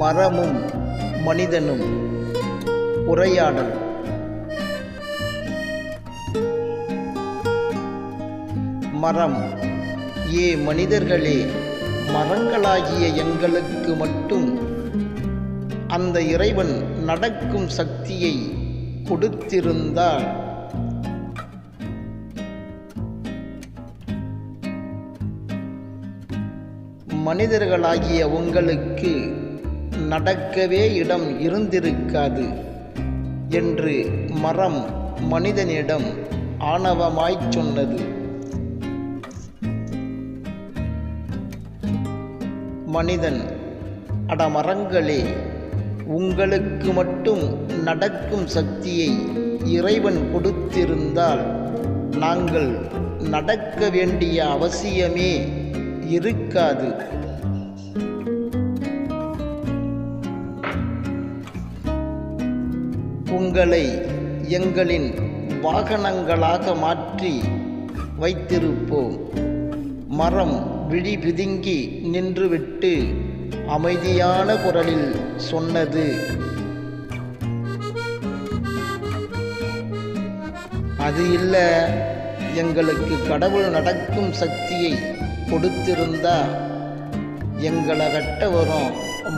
மரமும் மனிதனும் உரையாடல். மரம் ஏ மனிதர்களே மரங்களாகிய எங்களுக்கு மட்டும். அந்த இறைவன் நடக்கும் சக்தியை கொடுத்திருந்தால் மனிதர்களாகிய உங்களுக்கு நடக்கவே இடம் இருந்திருக்காது என்று மரம் மனிதனிடம் ஆணவமாய்ச் சொன்னது. மனிதன் அடமரங்களே உங்களுக்கு மட்டும் நடக்கும் சக்தியை இறைவன் கொடுத்திருந்தால் நாங்கள் நடக்க வேண்டிய அவசியமே இருக்காது. உங்களை எங்களின் வாகனங்களாக மாற்றி வைத்திருப்போம். மரம் விழி பிதுங்கி நின்றுவிட்டு அமைதியான குரலில் சொன்னது. அது இல்லை எங்களுக்கு கடவுள் நடக்கும் சக்தியை கொடுத்திருந்தா எங்களை வெட்ட வரும்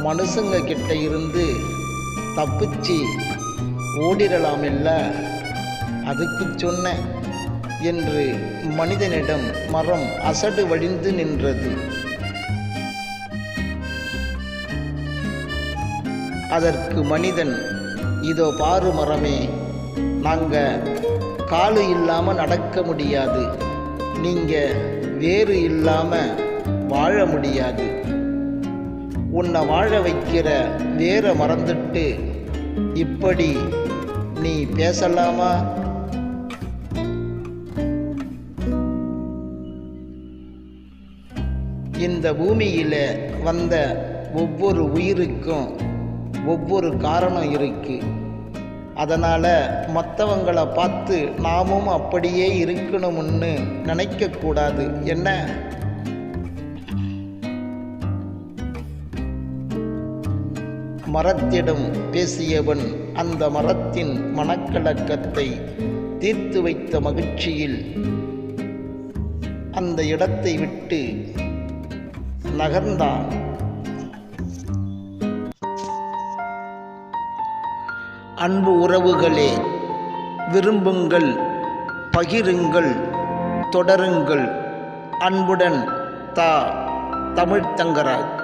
மனுஷங்க கிட்ட இருந்து தப்பிச்சு ஓடிடலாம் இல்ல அதுக்கு சொன்ன என்று மனிதனிடம் மரம் அசடு வழிந்து நின்றது. அதற்கு மனிதன் இதோ பாரு மரமே நாங்க காலு இல்லாம நடக்க முடியாது. நீங்க வேறு இல்லாம வாழ முடியாது. உன்னை வாழ வைக்கிற வேற மறந்துட்டு இப்படி நீ பேசலாமா? இந்த பூமியில் வந்த ஒவ்வொரு உயிருக்கும் ஒவ்வொரு காரணம் இருக்கு. அதனால் மற்றவங்களை பார்த்து நாமும் அப்படியே இருக்கணும்னு நினைக்கக்கூடாது. என்ன? மரத்திடம் பேசியவன் அந்த மரத்தின் மனக்கலக்கத்தை தீர்த்து வைத்த மகிழ்ச்சியில் அந்த இடத்தை விட்டு நகர்ந்தான். அன்பு உறவுகளே விரும்புங்கள் பகிருங்கள் தொடருங்கள். அன்புடன் தா தமிழ்த்தங்கராஜ்